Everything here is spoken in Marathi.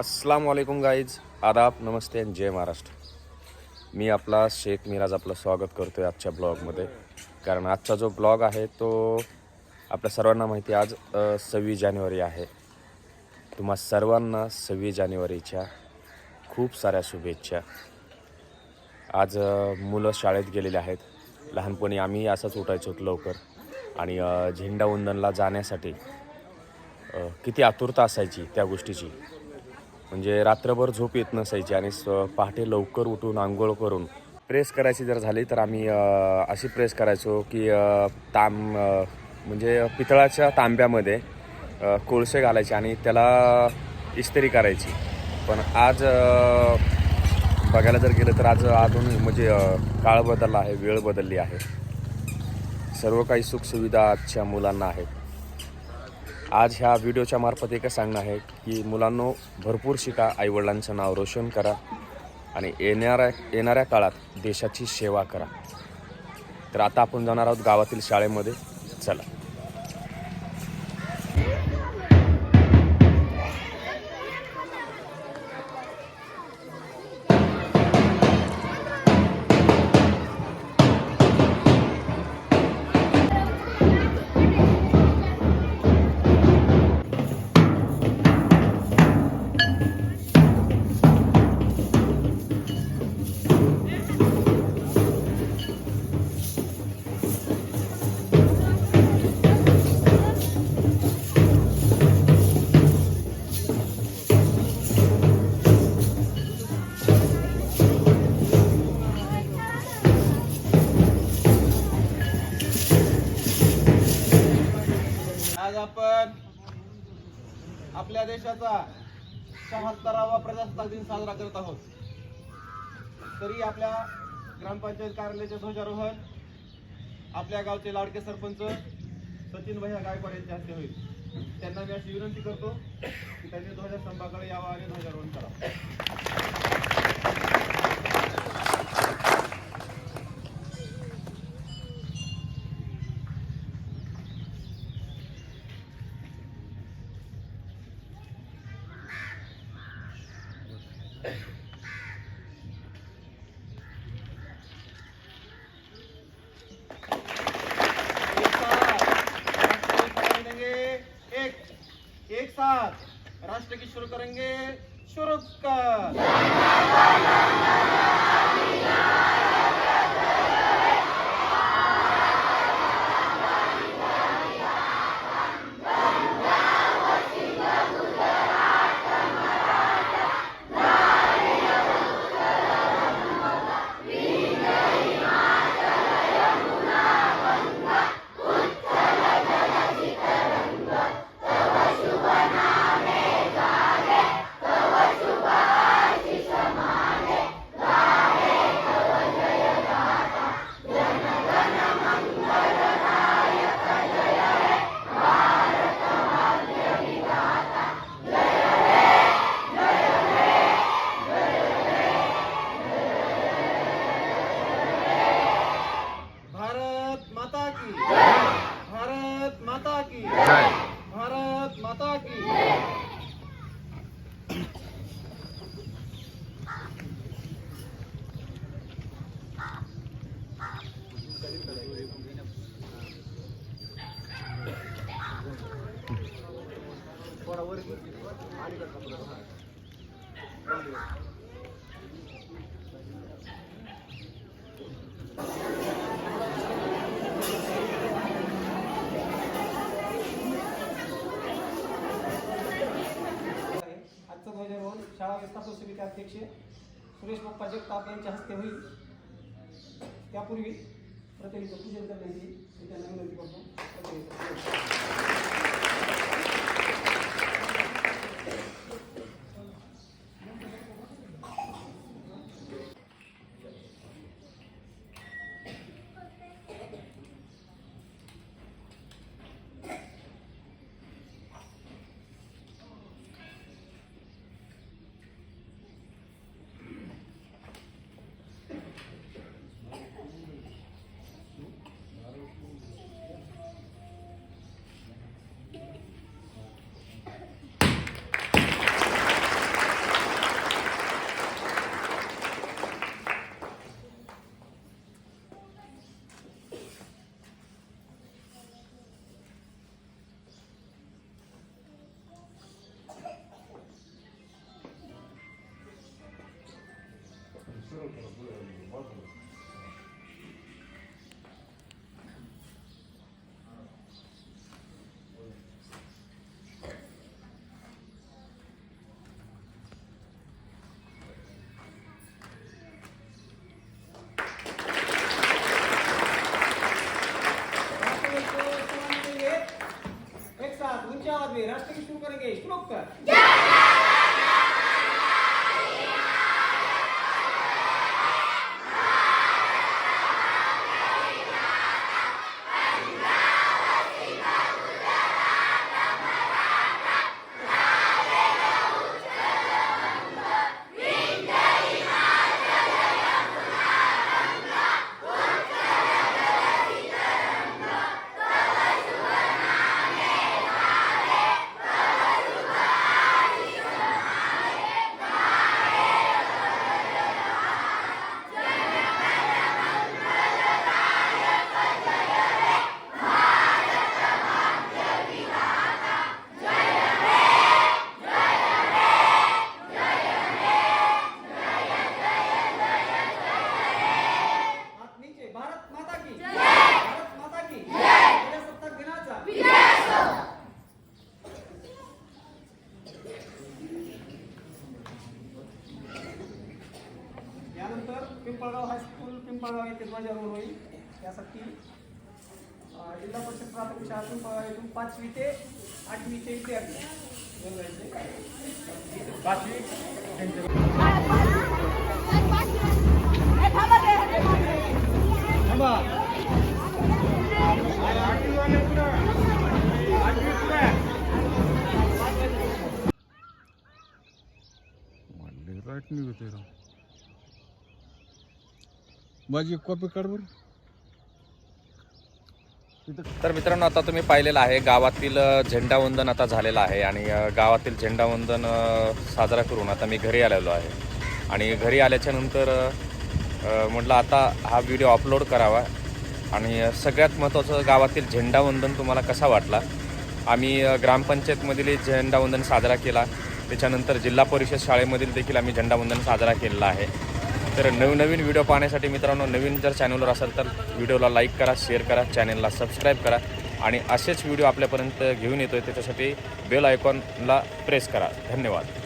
अस्सलाम वालेकुम गाईज आदाब नमस्ते आणि जय महाराष्ट्र. मी आपला शेख मिराज आपलं स्वागत करतो आहे आजच्या ब्लॉगमध्ये. कारण आजचा जो ब्लॉग आहे तो आपल्या सर्वांना माहिती आज सव्वीस जानेवारी आहे. तुम्हा सर्वांना सव्वीस जानेवारीच्या खूप साऱ्या शुभेच्छा. आज मुलं शाळेत गेलेले आहेत. लहानपणी आम्ही असंच उठायचो लवकर. आणि झेंडा झेंडावंदनला जाण्यासाठी किती आतुरता असायची त्या गोष्टीची. म्हणजे रात्रभर झोप येत नसायची आणि स पहाटे लवकर उठून आंघोळ करून प्रेस करायची जर झाली तर आम्ही अशी प्रेस करायचो की ताम म्हणजे पितळाच्या तांब्यामध्ये कोळसे घालायचे आणि त्याला इस्त्री करायची. पण आज बघायला जर गेलं तर आज अजून म्हणजे काळ बदलला आहे वेळ बदलली आहे. सर्व काही सुखसुविधा आजच्या मुलांना आहेत. आज ह्या व्हिडिओच्या मार्फत एकच सांगणं आहे की मुलांनो भरपूर शिका आईवडिलांचं नाव रोशन करा आणि येणाऱ्या येणाऱ्या काळात देशाची सेवा करा. तर आता आपण जाणार आहोत गावातील शाळेमध्ये. चला. देशाचा शहात्तरावा प्रजासत्ताक दिन साजरा करत आहोत. तरी आपल्या ग्रामपंचायत कार्यालयाचे ध्वजारोहण आपल्या गावचे लाडके सरपंच सचिन भैया गायकवाड यांच्या हस्ते होईल. त्यांना मी अशी विनंती करतो की त्यांनी ध्वजस्तंभाकडे यावा आणि ध्वजारोहण करावं. करेंगे शुरू का भारत माता की भारत माता की भारत माता की आहे. आजचं ध्वजारोहण शाळा व्यवस्थापन समिती अध्यक्ष सुरेश बाप्पा जगताप यांच्या हस्ते होईल. त्यापूर्वी प्रतिनिधित्व पूजन करण्याची त्यांना विनंती करतो. पिंपळगाव हायस्कूल पिंपळगाव येथे ध्वजारोहण होईल. त्यासाठी जिल्हा परिषद प्राथमिक शाळा पिंपळगाव येथून पाचवी ते आठवीचे विद्यार्थी बोलवायचे. मला राईट नाही होते राव. माझी कॉपी काढ बरं. तर मित्रांनो आता तुम्ही पाहिलेलं आहे गावातील झेंडावंदन आता झालेलं आहे आणि गावातील झेंडावंदन साजरा करून आता मी घरी आलेलो आहे. आणि घरी आल्याच्यानंतर म्हटलं आता हा व्हिडिओ अपलोड करावा. आणि सगळ्यात महत्त्वाचं गावातील झेंडावंदन तुम्हाला कसा वाटला? आम्ही ग्रामपंचायतमधील झेंडावंदन साजरा केला. त्याच्यानंतर जिल्हा परिषद शाळेमधील देखील आम्ही झेंडावंदन साजरा केलेला आहे. तर नवनवीन व्हिडिओ पाहण्यासाठी मित्रांनो नवीन जर चॅनलवर असेल तर व्हिडिओला लाईक करा शेअर करा चॅनलला सबस्क्राईब करा आणि असेच व्हिडिओ आपल्यापर्यंत घेऊन येतो आहे त्याच्यासाठी बेल आयकॉनला प्रेस करा. धन्यवाद.